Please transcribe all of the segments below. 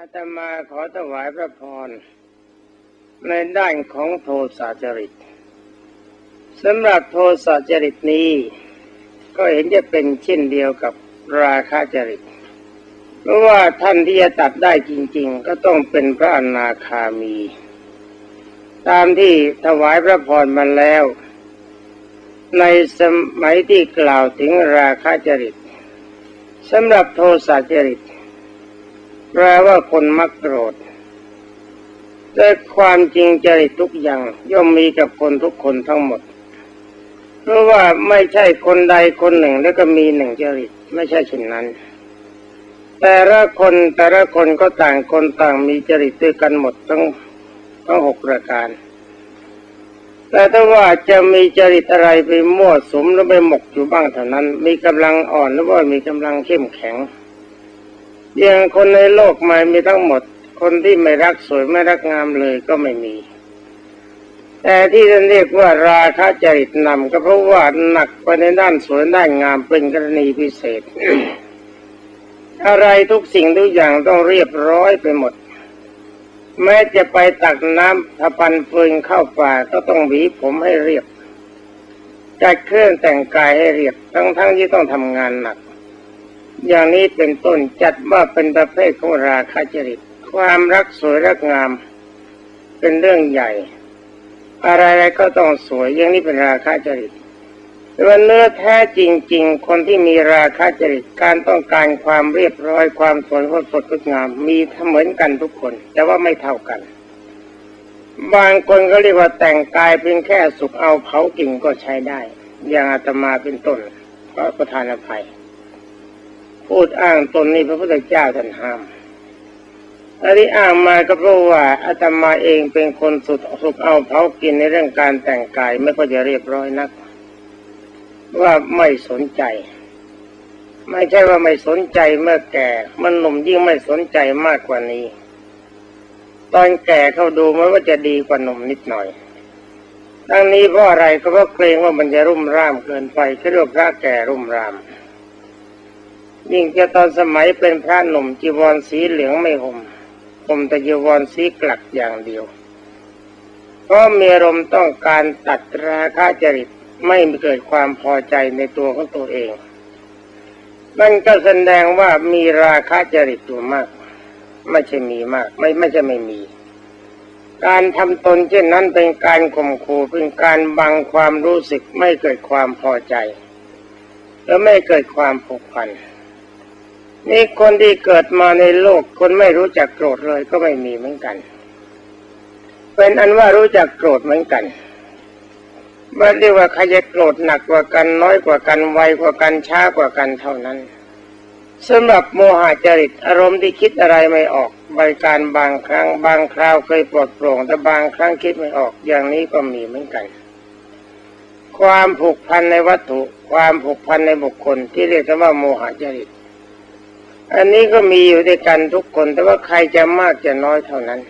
อาตมาขอถวายพระพรในด้านของโทสะจริตสำหรับโทสะจริตนี้ ก็เห็นจะเป็นเช่นเดียวกับราคะจริต เพราะว่าท่านที่จะตัดได้จริง ๆ ก็ต้องเป็นพระอนาคามี ตามที่ถวายพระพรมาแล้ว ในสมัยที่กล่าวถึงราคะจริตสำหรับโทสะจริต แปลว่าคนมักโกรธแต่ความจริงจริตทุกอย่างย่อมมีกับคนทุกคนทั้งหมด เพราะว่าไม่ใช่คนใดคนหนึ่งแล้วก็มีหนึ่งจริตไม่ใช่เช่นนั้น แต่ละคนแต่ละคนก็ต่างคนต่างมีจริตด้วยกันหมดทั้งทั้งหกประการ แต่ถ้าว่าจะมีจริตอะไรไปมั่วสมหรือไปหมกอยู่บ้างเท่านั้น มีกำลังอ่อนหรือว่ามีกำลังเข้มแข็ง อย่างคนในโลกไม่มีทั้งหมด คนที่ไม่รักสวยไม่รักงามเลยก็ไม่มี แต่ที่ท่านเรียกว่าราคะจริตนำก็เพราะว่าหนักไปในด้านสวยด้านงามเป็นกรณีพิเศษ อะไรทุกสิ่งทุกอย่างต้องเรียบร้อยไปหมด แม้จะไปตักน้ำถ้าปันฟืนเข้าป่าก็ต้องหวีผมให้เรียบจัดเครื่องแต่งกายให้เรียบทั้งๆทที่ต้องทำงานหนัก อย่างนี้เป็นต้นจัดว่าเป็นประเภทของราคะจริต ความรักสวยรักงาม เป็นเรื่องใหญ่ อะไรๆก็ต้องสวยอย่างนี้เป็นราคะจริตแต่ว่าเนื้อแท้จริง ๆ คนที่มีราคะจริตการต้องการความเรียบร้อยความสวยสดงดงาม มีเหมือนกันทุกคน แต่ว่าไม่เท่ากัน บางคนก็เรียกว่าแต่งกายเป็นแค่สุขเอาเผากิ่งก็ใช้ได้ อย่างอาตมาเป็นต้นก็ประทานอภัย พูดอ้างตนนี้พระพุทธเจ้าท่านห้ามอันนี้อ้างมาก็เพราะว่าอาตมาเองเป็นคนสุดสุขเอาเผากินในเรื่องการแต่งกายไม่ก็จะเรียบร้อยนัก ว่าไม่สนใจ ไม่ใช่ว่าไม่สนใจเมื่อแก่ มันหนุ่มยิ่งไม่สนใจมากกว่านี้ ตอนแก่เขาดูมันว่าจะดีกว่าหนุ่มนิดหน่อยทั้งนี้เพราะอะไรก็เพราะเกรงว่ามันจะรุ่มร่ามเกินไปเรียกพระแก่รุ่มร่าม ยิ่งจะตอนสมัยเป็นพระหนุ่มจีวรสีเหลืองไม่ห่มห่มแต่จีวรสีกลักอย่างเดียวเพราะมีอารมณ์ต้องการตัดราคะจริตไม่เกิดความพอใจในตัวของตัวเอง นั่นก็แสดงว่ามีราคะจริตอยู่มาก ไม่ใช่มีมาก ไม่ไม่ใช่ไม่มี การทำตนเช่นนั้นเป็นการข่มขู่เป็นการบังความรู้สึกไม่เกิดความพอใจ และไม่เกิดความผูกพัน นี่คนที่เกิดมาในโลก คนไม่รู้จักโกรธเลยก็ไม่มีเหมือนกัน เป็นอันว่ารู้จักโกรธเหมือนกันไม่ได้ว่าใครจะโกรธหนักกว่ากันน้อยกว่ากันไวกว่ากันช้ากว่ากันเท่านั้นสำหรับโมหะจริตอารมณ์ที่คิดอะไรไม่ออกบริการบางครั้ง บางคราวเคยปลดโปร่งแต่บางครั้งคิดไม่ออกอย่างนี้ก็มีเหมือนกัน ความผูกพันในวัตถุ ความผูกพันในบุคคลที่เรียกว่าโมหะจริต อันนี้ก็มีอยู่ด้วยกันทุกคน แต่ว่าใครจะมากจะน้อยเท่านั้น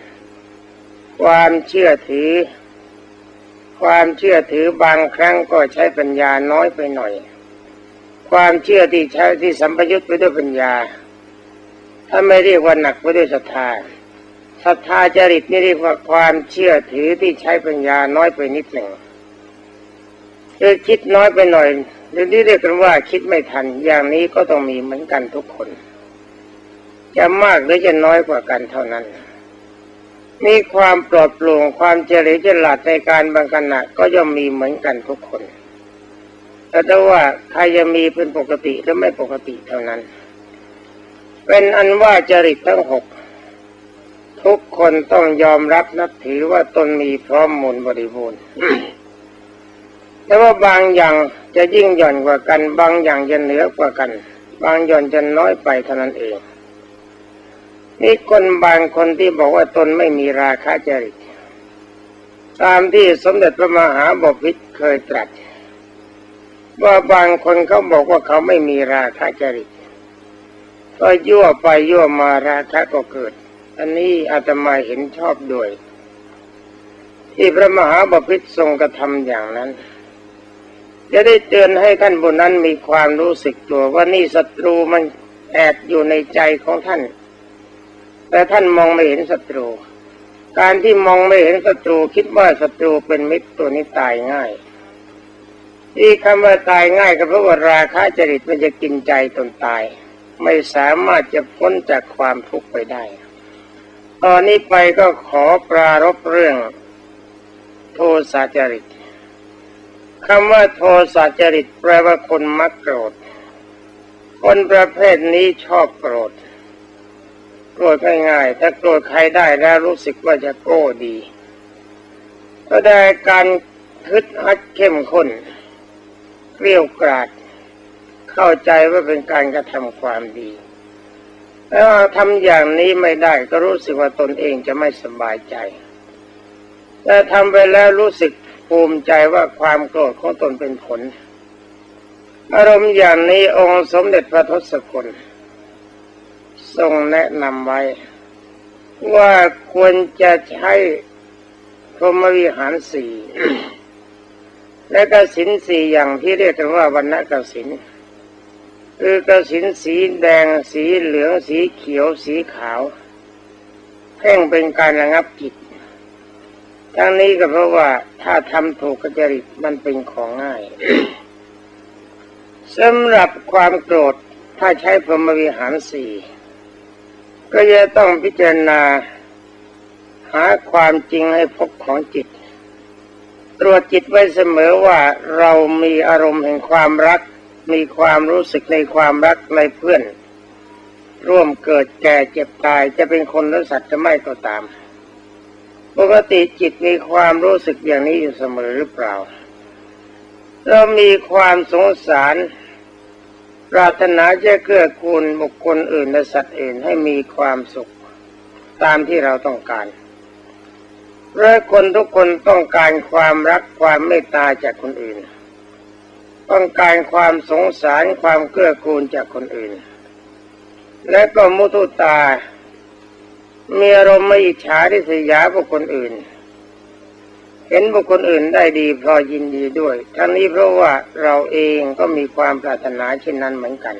ความเชื่อถือ ความเชื่อถือบางครั้งก็ใช้ปัญญาน้อยไปหน่อย ความเชื่อที่ใช้ที่สัมปยุตไปด้วยปัญญา ถ้าไม่เรียกว่าหนักไปด้วยศรัทธาศรัทธาจริตนี่เรียกว่าความเชื่อถือที่ใช้ปัญญาน้อยไปนิดหนึ่งคือคิดน้อยไปหน่อยหรือที่เรียกกันว่าคิดไม่ทันอย่างนี้ก็ต้องมีเหมือนกันทุกคน จะมากหรือจะน้อยกว่ากันเท่านั้น มีความปลอดโปร่งความเฉลียวฉลาดในการบางขณะก็ย่อมมีเหมือนกันทุกคน แต่ว่าใครจะมีเป็นปกติหรือไม่ปกติเท่านั้น เป็นอันว่าจริตทั้งหกทุกคนต้องยอมรับนับถือว่าตนมีพร้อมมูลบริบูรณ์แต่ว่าบางอย่างจะยิ่งหย่อนกว่ากัน บางอย่างจะเหนือกว่ากัน บางหย่อนจะน้อยไปเท่านั้นเอง นี่คนบางคนที่บอกว่าตนไม่มีราคะจริตตามที่สมเด็จพระมหาบพิตรเคยตรัส ว่าบางคนเขาบอกว่าเขาไม่มีราคะจริตก็ยั่วไปยั่วมาราคะก็เกิด อันนี้อาตมาเห็นชอบด้วย ที่พระมหาบพิตรทรงกระทำอย่างนั้น จะได้เตือนให้ท่านบนนั้นมีความรู้สึกตัวว่านี่ศัตรูมันแอบอยู่ในใจของท่าน แต่ท่านมองไม่เห็นศัตรู การที่มองไม่เห็นศัตรูคิดว่าศัตรูเป็นมิตรตัวนี้ตายง่ายที่คำว่าตายง่ายก็เพราะว่าราคะจริตมันจะกินใจตนตาย ไม่สามารถจะพ้นจากความทุกข์ไปได้ ตอนนี้ไปก็ขอปรารบเรื่อง โทสะจริตคำว่าโทสะจริตแปลว่าคนมักโกรธ คนประเภทนี้ชอบโกรธ โกรธง่ายๆถ้าโกรธใครได้แล้วรู้สึกว่าจะโก้ดี ก็ได้การคึดอัดเข้มข้นเกลียวกราด เข้าใจว่าเป็นการกระทำความดีแล้วทำอย่างนี้ไม่ได้ก็รู้สึกว่าตนเองจะไม่สบายใจ แต่ทำไปแล้วรู้สึกภูมิใจว่าความโกรธของตนเป็นผล อารมณ์อย่างนี้องค์สมเด็จพระทศกุล ทรงแนะนำไว้ ว่าควรจะใช้พรหมวิหารสี่และกสินสี่อย่างที่เรียกกันว่าวันณกสินคือกสินสีแดงสีเหลืองสีเขียวสีขาวเพ่งเป็นการระงับจิตทั้งนี้ก็เพราะว่าถ้าทำถูกกจริตมันเป็นของง่ายสำหรับความโกรธถ้าใช้พรหมวิหารสี่ ก็จะต้องพิจารณา หาความจริงให้พบของจิต ตรวจจิตไว้เสมอว่าเรามีอารมณ์แห่งความรัก มีความรู้สึกในความรักในเพื่อน ร่วมเกิดแก่เจ็บตายจะเป็นคนหรือสัตว์จะไม่ก็ตาม ปกติจิตมีความรู้สึกอย่างนี้อยู่เสมอหรือเปล่า เรามีความสงสาร ปรารถนาจะเกื้อกูลบุคคลอื่นและสัตว์อื่นให้มีความสุขตามที่เราต้องการเพราคนทุกคนต้องการความรักความเมตตาจากคนอื่น ต้องการความสงสารความเกื้อกูลจากคนอื่น และก็มุทุตา มีอารมณ์ไม่อิจฉาที่สยาบุคคลอื่น เห็นบุคคลอื่นได้ดีพอยินดีด้วย ทั้งนี้เพราะว่าเราเองก็มีความปรารถนาเช่นนั้นเหมือนกัน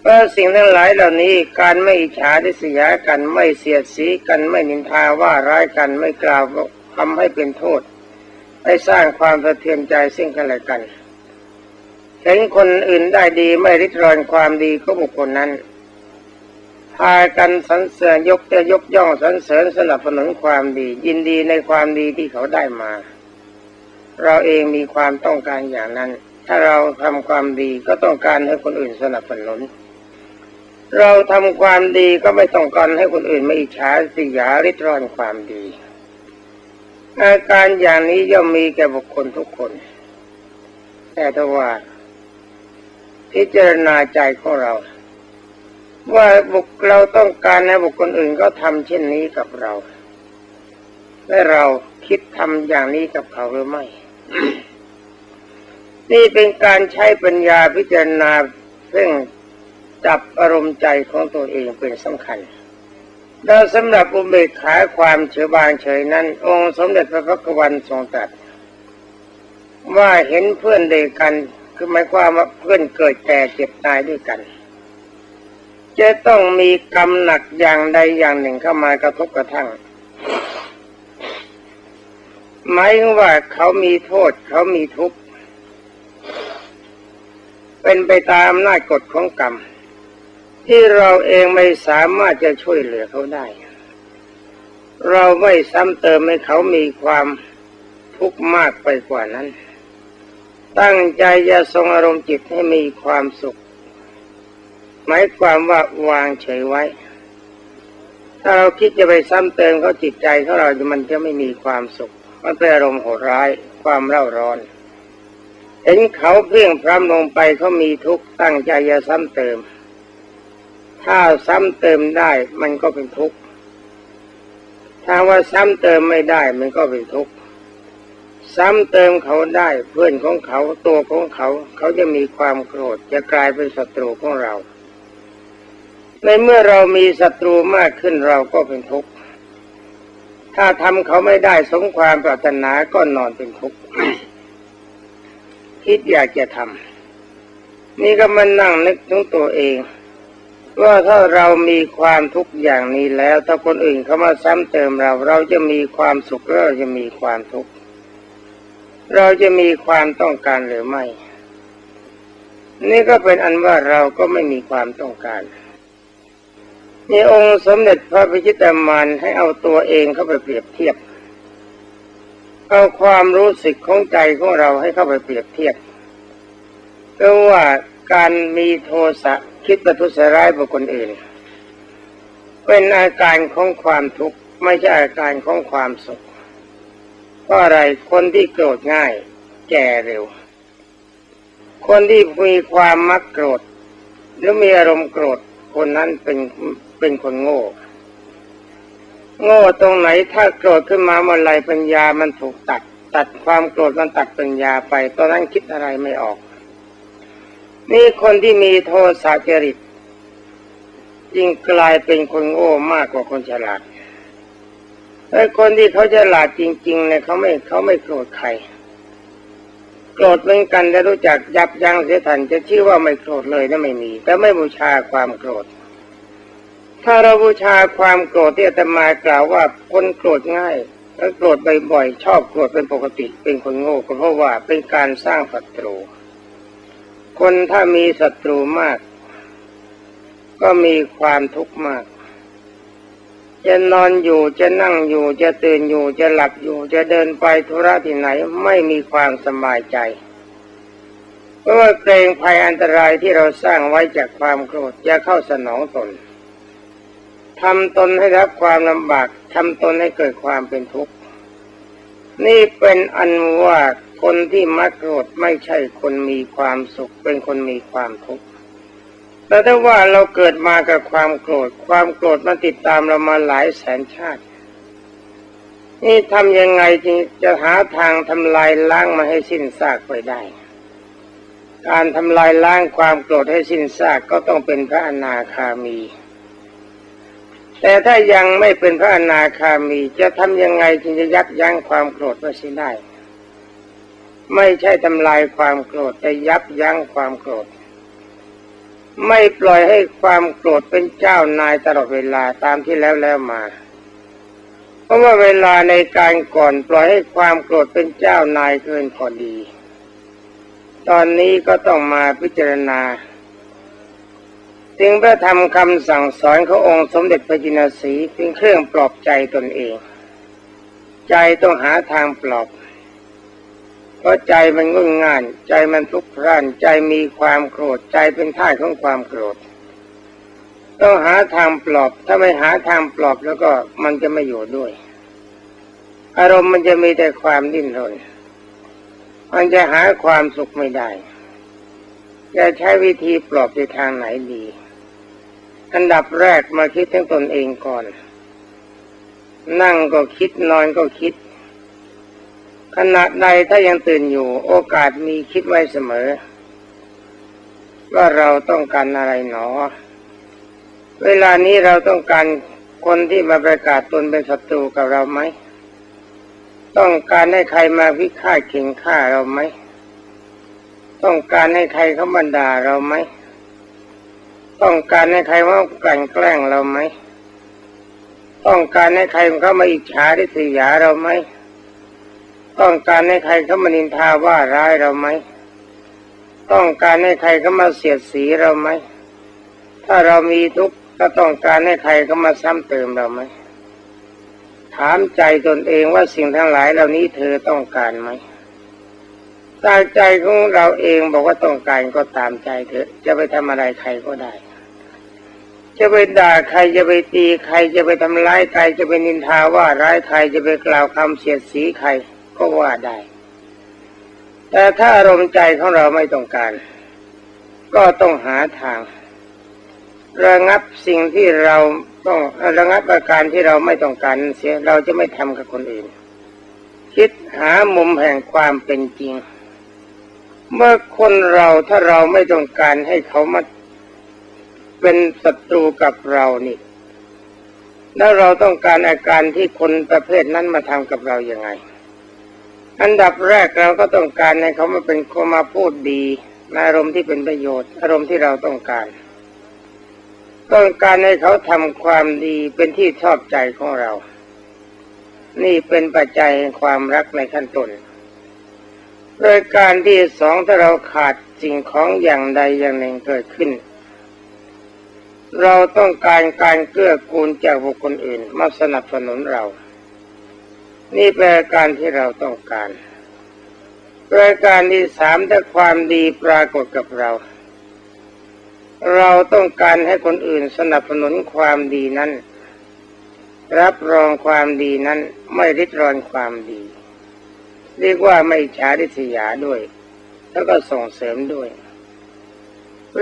เพราะสิ่งทั้งหลายเหล่านี้การไม่อิจฉาทิษยากันไม่เสียดสีกันไม่นินทาว่าร้ายกันไม่กล่าวทำให้เป็นโทษไม่สร้างความสะเทือนใจซึ่งกันและกันเห็นคนอื่นได้ดีไม่ริดรอนความดีของบุคคลนั้น พากันสรรเสริญยกจะยกย่องสรรเสริญสนับสนุนความดี ยินดีในความดีที่เขาได้มา เราเองมีความต้องการอย่างนั้น ถ้าเราทำความดีก็ต้องการให้คนอื่นสนับสนุน เราทำความดีก็ไม่ต้องการให้คนอื่นมาอิจฉาสิยาริดรอนความดี อาการอย่างนี้ย่อมมีแก่บุคคลทุกคน แต่ถ้าว่า พิจารณาใจของเรา ว่าบุคเราต้องการให้บุคคลอื่นก็ทำเช่นนี้กับเรา และเราคิดทำอย่างนี้กับเขาหรือไม่ นี่เป็นการใช้ปัญญาพิจารณาเพ่งจับอารมณ์ใจของตัวเองเป็นสำคัญแล้วสำหรับอุเบกขาความเฉยบางเฉยนั้น องค์สมเด็จพระพักวันทรงตรัสว่าเห็นเพื่อนเดียกัน คือหมายความว่าเพื่อนเกิดแก่เจ็บตายด้วยกัน จะต้องมีกรรมหนักอย่างใดอย่างหนึ่งเข้ามากระทบกระทั่งหมายว่าเขามีโทษเขามีทุกข์เป็นไปตามอำนาจกฎของกรรม ที่เราเองไม่สามารถจะช่วยเหลือเขาได้ เราไม่ซ้ำเติมให้เขามีความทุกข์มากไปกว่านั้น ตั้งใจจะทรงอารมณ์จิตให้มีความสุข หมายความว่าวางเฉยไว้ ถ้าเราคิดจะไปซ้ำเติมเขาจิตใจของเรามันจะไม่มีความสุข มันเป็นอารมณ์โหดร้าย ความเร่าร้อน เห็นเขาเพียงพร้ำลงไปเขามีทุกข์ตั้งใจจะซ้ำเติม ถ้าซ้ำเติมได้มันก็เป็นทุกข์ถ้าว่าซ้ำเติมไม่ได้มันก็เป็นทุกข์ซ้ำเติมเขาได้เพื่อนของเขาตัวของเขา เขาจะมีความโกรธจะกลายเป็นศัตรูของเรา ในเมื่อเรามีศัตรูมากขึ้นเราก็เป็นทุกข์ ถ้าทำเขาไม่ได้สมความปรารถนาก็นอนเป็นทุกข์ คิดอยากจะทำ นี่ก็มานั่งนึกถึงตัวเอง ว่าถ้าเรามีความทุกข์อย่างนี้แล้ว ถ้าคนอื่นเขามาซ้ำเติมเรา เราจะมีความสุขหรือเราจะมีความทุกข์ เราจะมีความต้องการหรือไม่ นี่ก็เป็นอันว่าเราก็ไม่มีความต้องการ นี่องค์สมเด็จพระพิชิตามานให้เอาตัวเองเข้าไปเปรียบเทียบ เอาความรู้สึกของใจของเราให้เข้าไปเปรียบเทียบเพราะว่าการมีโทสะคิดประทุษร้ายบุคคลอื่น เป็นอาการของความทุกข์ไม่ใช่อาการของความสุขเพราะอะไรคนที่โกรธง่าย แก่เร็ว คนที่มีความมักโกรธหรือมีอารมณ์โกรธคนนั้นเป็น เป็นคนโง่ โง่ตรงไหนถ้าโกรธขึ้นมาเมื่อไรปัญญามันถูกตัด ตัดความโกรธมันตัดปัญญาไป ตอนนั้นคิดอะไรไม่ออก นี่คนที่มีโทสะจริตยิ่งกลายเป็นคนโง่มากกว่าคนฉลาดแต่คนที่เขาฉลาดจริง ๆ เนี่ยเขาไม่เขาไม่โกรธใครโกรธเหมือนกันแต่รู้จักยับยั้งเสียทันจะชื่อว่าไม่โกรธเลยนั่นไม่มีแต่ไม่บูชาความโกรธ ถ้าเราบูชาความโกรธที่อาตมากล่าวว่าคนโกรธง่ายแล้วโกรธบ่อยๆชอบโกรธเป็นปกติ เป็นคนโง่ก็เพราะว่าเป็นการสร้างศัตรู คนถ้ามีศัตรูมาก ก็มีความทุกข์มาก จะนอนอยู่จะนั่งอยู่จะตื่นอยู่จะหลับอยู่ จะเดินไปธุระที่ไหนไม่มีความสบายใจเพราะว่าเกรงภัยอันตรายที่เราสร้างไว้จากความโกรธจะเข้าสนองตน ทำตนให้รับความลำบากทำตนให้เกิดความเป็นทุกข์ นี่เป็นอันว่าคนที่มักโกรธไม่ใช่คนมีความสุข เป็นคนมีความทุกข์แต่ถ้าว่าเราเกิดมากับความโกรธ ความโกรธมันติดตามเรามาหลายแสนชาติ นี่ทำยังไงจึงจะหาทางทำลายล้างมาให้สิ้นซากไปได้ การทำลายล้างความโกรธให้สิ้นซากก็ต้องเป็นพระอนาคามี แต่ถ้ายังไม่เป็นพระอนาคามีจะทำยังไงจึงจะยับยั้งความโกรธไว้สิ้นได้ ไม่ใช่ทำลายความโกรธแต่ยับยั้งความโกรธ ไม่ปล่อยให้ความโกรธเป็นเจ้านายตลอดเวลาตามที่แล้วแล้วมา เพราะว่าเวลาในการก่อนปล่อยให้ความโกรธเป็นเจ้านายเกินพอดี ตอนนี้ก็ต้องมาพิจารณา จึงพระธรรมคำสั่งสอนขององค์สมเด็จพระจินสีเป็นเครื่องปลอบใจตนเอง ใจต้องหาทางปลอบ เพราะใจมันงุ่นง่าน ใจมันทุกข์ร้านใจมีความโกรธใจเป็นท่าของความโกรธ ต้องหาทางปลอบ ถ้าไม่หาทางปลอบแล้วก็มันจะไม่อยู่ด้วย อารมณ์มันจะมีแต่ความดิ้นรนมันจะหาความสุขไม่ได้จะใช้วิธีปลอบในทางไหนดี อันดับแรกมาคิดถึงตนเองก่อน นั่งก็คิดนอนก็คิด ขณะใดถ้ายังตื่นอยู่ โอกาสมีคิดไว้เสมอ ว่าเราต้องการอะไรหนอ เวลานี้เราต้องการคนที่มาประกาศตนเป็นศัตรูกับเราไหม ต้องการให้ใครมาพิฆาตเข่งฆ่าเราไหม ต้องการให้ใครเขาบันดาเราไหม ต้องการให้ใครมากลั่นแกล้งเราไหม ต้องการให้ใครเขามาอิจฉาริษยาเราไหม ต้องการให้ใครเขามานินทาว่าร้ายเราไหม ต้องการให้ใครเขามาเสียดสีเราไหม ถ้าเรามีทุกข์ก็ต้องการให้ใครเขามาซ้ำเติมเราไหม ถามใจตนเองว่าสิ่งทั้งหลายเหล่านี้เธอต้องการไหมถ้าใจของเราเองบอกว่าต้องการก็ตามใจเถอะ จะไปทำอะไรใครก็ได้ จะไปด่าใครจะไปตีใครจะไปทำร้ายใครจะไปนินทาว่าร้ายใครจะไปกล่าวคำเสียดสีใครก็ว่าได้ แต่ถ้าอารมณ์ใจของเราไม่ต้องการ ก็ต้องหาทาง ระงับสิ่งที่เราต้องระงับอาการที่เราไม่ต้องการเสียเราจะไม่ทำกับคนอื่น คิดหามุมแห่งความเป็นจริง เมื่อคนเราถ้าเราไม่ต้องการให้เขามา เป็นศัตรูกับเรานี่ แล้วเราต้องการอาการที่คนประเภทนั้นมาทำกับเราอย่างไง อันดับแรกเราก็ต้องการให้เขามาเป็นคนมาพูดดีในอารมณ์ที่เป็นประโยชน์ อารมณ์ที่เราต้องการ ต้องการให้เขาทำความดีเป็นที่ชอบใจของเรา นี่เป็นปัจจัยแห่งความรักในขั้นต้นโดยการที่สองถ้าเราขาดสิ่งของอย่างใดอย่างหนึ่งเกิดขึ้น เราต้องการการเกื้อกูลจากบุคคลอื่น มาสนับสนุนเรา นี่เป็นการที่เราต้องการรายการที่สามถ้าความดีปรากฏกับเรา เราต้องการให้คนอื่นสนับสนุนความดีนั้น รับรองความดีนั้นไม่ริดรอนความดี เรียกว่าไม่ฉาดิษยาด้วย แล้วก็ส่งเสริมด้วย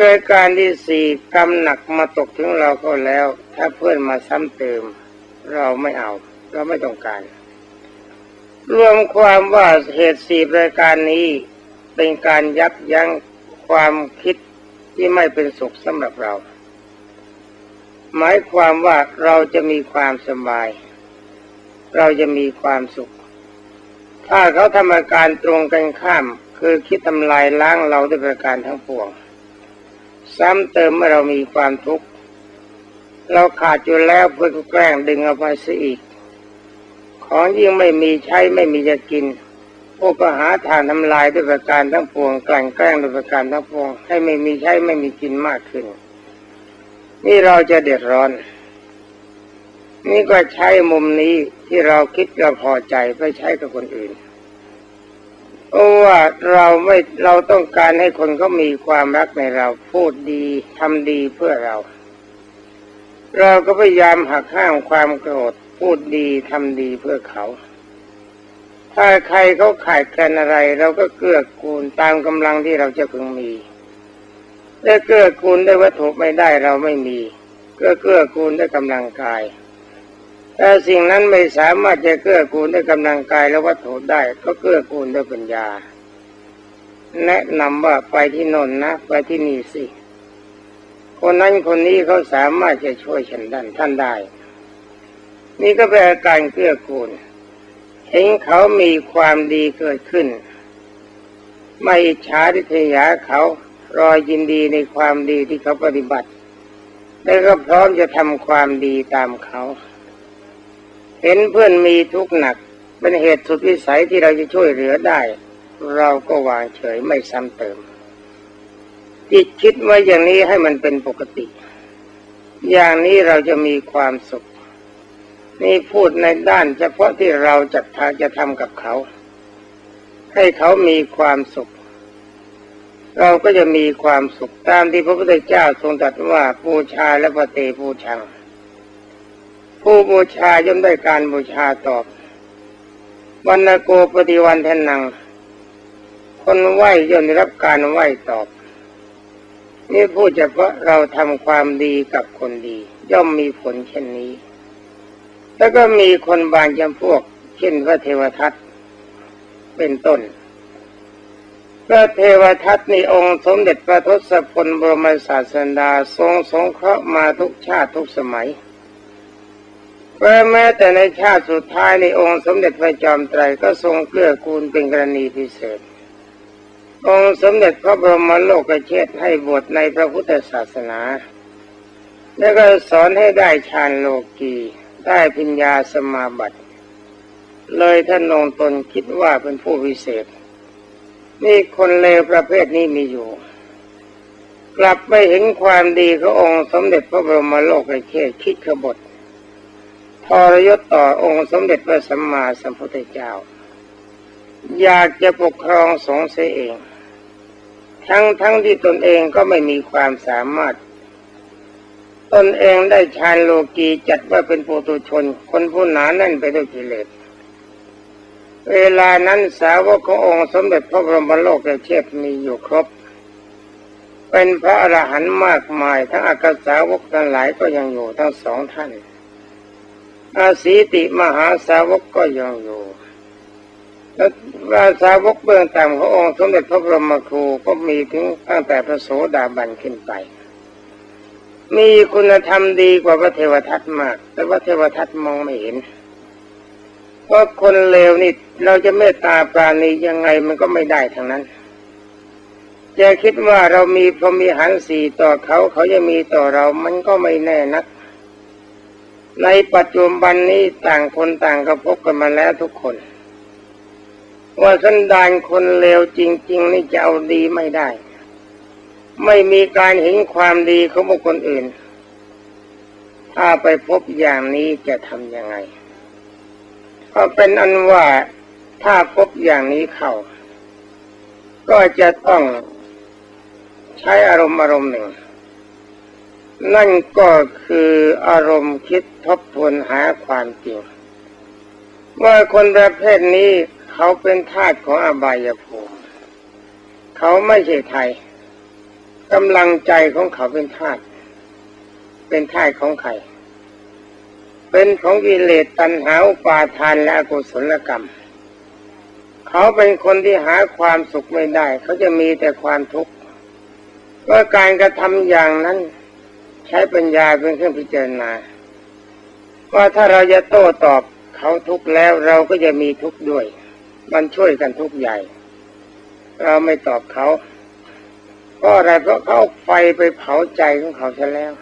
รายการที่สี่กำหนักมาตกถึงเราก็แล้ว ถ้าเพื่อนมาซ้ำเติม เราไม่เอา เราไม่ต้องการ รวมความว่าเหตุสี่รายการนี้เป็นการยับยั้งความคิดที่ไม่เป็นสุขสำหรับเรา หมายความว่าเราจะมีความสบาย เราจะมีความสุข ถ้าเขาทำอาการตรงกันข้าม คือคิดทำลายล้างเราด้วยประการทั้งปวง ซ้ำเติมเมื่อเรามีความทุกข์เราขาดอยู่แล้วเพื่อแกล้งดึงเอาไปซะอีก ของยิ่งไม่มีใช้ไม่มีจะกินพวกก็หาทางทำลายด้วยประการทั้งปวงกลั่นแกล้งด้วยประการทั้งปวง ให้ไม่มีใช้ไม่มีกินมากขึ้น นี่เราจะเดือดร้อน นี่ก็ใช้มุมนี้ที่เราคิดเราพอใจไปใช้กับคนอื่น เพราะว่าเราไม่เราต้องการให้คนเขามีความรักในเราพูดดีทำดีเพื่อเรา เราก็พยายามหักห้ามความโกรธพูดดีทำดีเพื่อเขา ถ้าใครเขาขาดแคลนอะไร เราก็เกื้อกูลตามกำลังที่เราจะพึงมีได้เกื้อกูลได้วัตถุไม่ได้เราไม่มีก็เกื้อกูลได้กำลังกาย ถ้าสิ่งนั้นไม่สามารถจะเกื้อกูลด้วยกำลังกายและวัตถุได้ ก็เกื้อกูลด้วยปัญญา แนะนำว่าไปที่นนนะ ไปที่นี่สิ คนนั้นคนนี้เขาสามารถจะช่วยฉันดันท่านได้ นี่ก็เป็นอาการเกื้อกูลเห็นเขามีความดีเกิดขึ้น ไม่อิจฉาทิษยาเขารอยยินดีในความดีที่เขาปฏิบัติ แล้วก็พร้อมจะทำความดีตามเขา เห็นเพื่อนมีทุกข์หนัก เป็นเหตุสุดวิสัยที่เราจะช่วยเหลือได้ เราก็วางเฉยไม่ซ้ำเติม จิตคิดว่าอย่างนี้ให้มันเป็นปกติ อย่างนี้เราจะมีความสุข นี่พูดในด้านเฉพาะที่เราจะทาจะทำกับเขา ให้เขามีความสุข เราก็จะมีความสุขตามที่พระพุทธเจ้าทรงตรัสว่าบูชาและปฏิบูชัง ผู้บูชาย่อมได้การบูชาตอบวันโกปฏิวันทนัง คนไหวย่อมได้รับการไหวตอบ นี่พูดเฉพาะเราทำความดีกับคนดี ย่อมมีผลเช่นนี้ แล้วก็มีคนบางจำพวก เช่นพระเทวทัตเป็นต้นพระเทวทัตในองค์สมเด็จพระทศพลบรมศาสดาทรงสงเคราะห์มาทุกชาติทุกสมัย แม้แต่ในชาติสุดท้ายในองค์สมเด็จพระจอมไตรก็ทรงเกื้อกูลเป็นกรณีพิเศษ องค์สมเด็จพระบรมโลกเชษฐให้บวชในพระพุทธศาสนา แล้วก็สอนให้ได้ฌานโลกีได้ปัญญาสมาบัติ เลยท่านลงตนคิดว่าเป็นผู้พิเศษ นี่คนเลวประเภทนี้มีอยู่ กลับไปเห็นความดีขององค์สมเด็จพระบรมโลกเชษฐคิดขบฏ ทรยศต่อองค์สมเด็จพระสัมมาสัมพุทธเจ้า อยากจะปกครองสงฆ์เสียเอง ทั้งทั้งที่ตนเองก็ไม่มีความสามารถ ตนเองได้ฌานโลกีจัดว่าเป็นปุตุชน คนผู้หนาแน่นไปด้วยกิเลสเวลานั้นสาวกขององค์สมเด็จพระบรมโลกเชษมีอยู่ครบ เป็นพระอรหันต์มากมาย ทั้งอากาสาวกทั้งหลายก็ยังอยู่ทั้งสองท่าน อาสีติมหาสาวกก็ยังอยู่และราสาวกเบื้องต่ำขององค์สมเด็จพระบรมครูก็มีถึงตั้งแต่พระโสดาบันขึ้นไป มีคุณธรรมดีกว่าพระเทวทัตมาก แต่ว่าเทวทัตมองไม่เห็นเพราะคนเลวนี่เราจะเมตตาปราณียังไงมันก็ไม่ได้ทั้งนั้นจะคิดว่าเรามีพรมีหารสี่ต่อเขาเขาจะมีต่อเรามันก็ไม่แน่นัก ในปัจจุบันนี้ต่างคนต่างก็พบกันมาแล้วทุกคน ว่าสันดานคนเลวจริง ๆ นี่จะเอาดีไม่ได้ ไม่มีการเห็นความดีของบุคคลอื่น ถ้าไปพบอย่างนี้จะทำยังไงก็เป็นอันว่าถ้าพบอย่างนี้เข้า ก็จะต้องใช้อารมณ์อารมณ์หนึ่ง นั่นก็คืออารมณ์คิดทบทวนหาความจริงว่าคนประเภทนี้เขาเป็นทาสของอบายภูมิเขาไม่ใช่ไทยกำลังใจของเขาเป็นทาสเป็นทาสของใครเป็นของกิเลสตัณหาอุปาทานและอกุศลกรรม เขาเป็นคนที่หาความสุขไม่ได้ เขาจะมีแต่ความทุกข์ว่าการกระทำอย่างนั้น ใช้ปัญญาเป็นเครื่องพิจารณาว่าถ้าเราจะโต้ตอบเขาทุกแล้วเราก็จะมีทุกข์ด้วย มันช่วยกันทุกข์ใหญ่ เราไม่ตอบเขาเพราะอะไรเพราะเขาไฟไปเผาใจของเขาซะแล้ว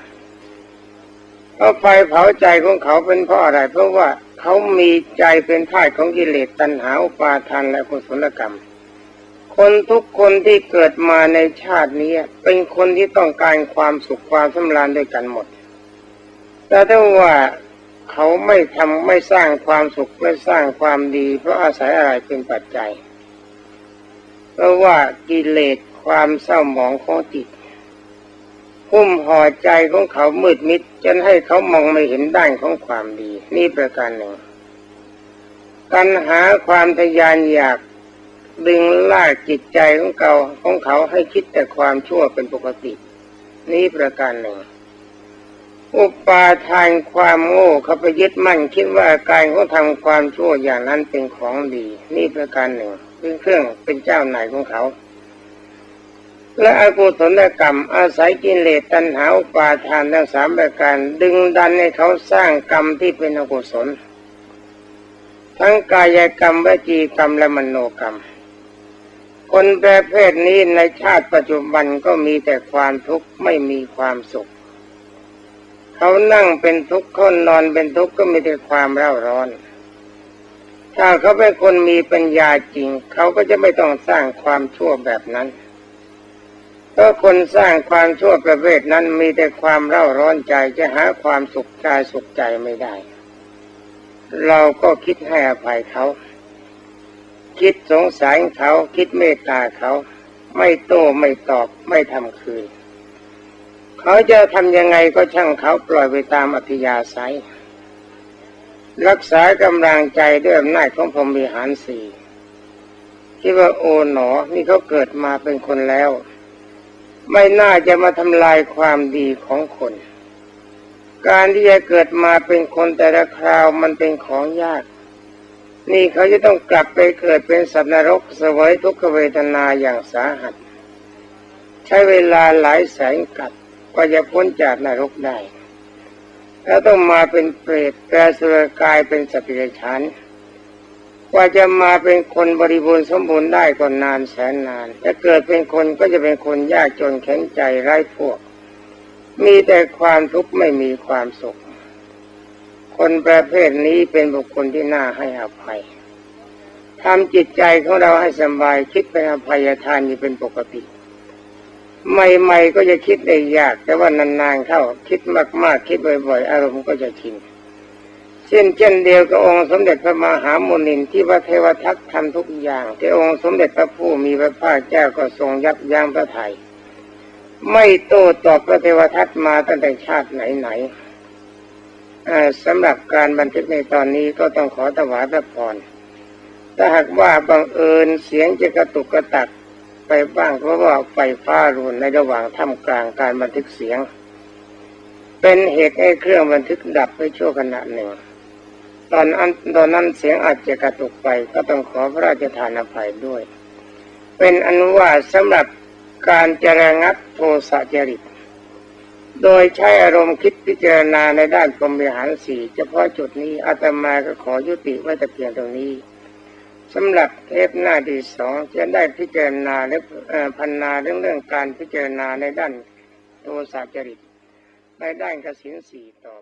เพราะไฟเผาใจของเขาเป็นเพราะอะไร เพราะว่าเขามีใจเป็นท่าของกิเลสตัณหาอุปาทานและกุศลกรรม คนทุกคนที่เกิดมาในชาตินี้เป็นคนที่ต้องการความสุขความสำราญด้วยกันหมด แต่ถ้าว่าเขาไม่ทำไม่สร้างความสุขไม่สร้างความดี เพราะอาศัยอะไรเป็นปัจจัย เพราะว่ากิเลสความเศร้าหมองของจิตหุ้มห่อใจของเขามืดมิดจนให้เขามองไม่เห็นด้านของความดี นี่ประการหนึ่ง ตัณหาความทยานอยาก ดึงลากจิตใจของเขาของเขาให้คิดแต่ความชั่วเป็นปกติ นี่ประการหนึ่ง อุปาทานความโง่เขาไปยึดมั่นคิดว่าการเขาทำความชั่วอย่างนั้นเป็นของดี นี่ประการหนึ่งเป็นเครื่องเป็นเจ้าหนายของเขา และอกุศลกรรม อาศัยกิเลสตัณหาอุปาทานทั้งสามประการ ดึงดันให้เขาสร้างกรรมที่เป็นอกุศลทั้งกายกรรมวจีกรรมและมโนกรรม คนประเภทนี้ในชาติปัจจุบันก็มีแต่ความทุกข์ไม่มีความสุข เขานั่งเป็นทุกข์เขานอนเป็นทุกข์ก็มีแต่ความเร่าร้อน ถ้าเขาเป็นคนมีปัญญาจริง เขาก็จะไม่ต้องสร้างความชั่วแบบนั้นเพราะคนสร้างความชั่วประเภทนั้นมีแต่ความเร่าร้อนใจจะหาความสุขกายสุขใจไม่ได้ เราก็คิดให้อภัยเขา คิดสงสารเขาคิดเมตตาเขา ไม่โต้ไม่ตอบไม่ทำคืน เขาจะทำยังไงก็ช่างเขาปล่อยไปตามอัธยาศัย รักษากำลังใจด้วยอำนาจของพรมีหารสี่คิดว่าโอ๋หนอ นี่เขาเกิดมาเป็นคนแล้ว ไม่น่าจะมาทำลายความดีของคน การที่จะเกิดมาเป็นคนแต่ละคราวมันเป็นของยาก นี่เขาจะต้องกลับไปเกิดเป็นสัตว์นรกเสวยทุกขเวทนาอย่างสาหัส ใช้เวลาหลายแสนกับก็จะพ้นจากนรกได้ แล้วต้องมาเป็นเปรตแปลสุรกายเป็นสัตว์เดรัจฉานกว่าจะมาเป็นคนบริบูรณ์สมบูรณ์ได้ก็นานแสนนานถ้าเกิดเป็นคนก็จะเป็นคนยากจนแข็งใจไร้พวก มีแต่ความทุกข์ไม่มีความสุข คนประเภทนี้เป็นบุคคลที่น่าให้อภัยทำจิตใจของเราให้สบายคิดเป็นอภัยทานอยู่เป็นปกติ ใหม่ๆก็จะคิดได้ยาก แต่ว่านานๆเข้าคิดมากๆ คิดบ่อยๆ อารมณ์ก็จะชินเช่นเช่นเดียวกับองค์สมเด็จพระมหาโมนินที่พระเทวทัตทำทุกอย่างที่องค์สมเด็จพระผู้มีพระภาคเจ้าก็ทรงยับยั้งพระไทยไม่โต้ตอบพระเทวทัตมาตั้งแต่ชาติไหนๆ สำหรับการบันทึกในตอนนี้ก็ต้องขอถวายพระพรถ้าหากว่าบังเอิญเสียงจะกระตุกกระตักไปบ้างเพราะว่าไฟฟ้ารุนในระหว่างท่ามกลางการบันทึกเสียง เป็นเหตุให้เครื่องบันทึกดับไปชั่วขณะหนึ่ง ตอนนั้นตอนนั้นเสียงอาจจะกระตุกไปก็ต้องขอพระราชทานอภัยด้วย เป็นอนุว่าสำหรับการจระงับโทสะจริต โดยใช้อารมณ์คิดพิจารณาในด้านกรมวิหารสี่เฉพาะจุดนี้อาตมาก็ขอยุติไว้แต่เพียงตรงนี้สำหรับเทปหน้าที่สองจะได้พิจารณาหรือพันนาเรื่องเรื่องการพิจารณาในด้านโทสะจริตในด้านกสินสี่ต่อ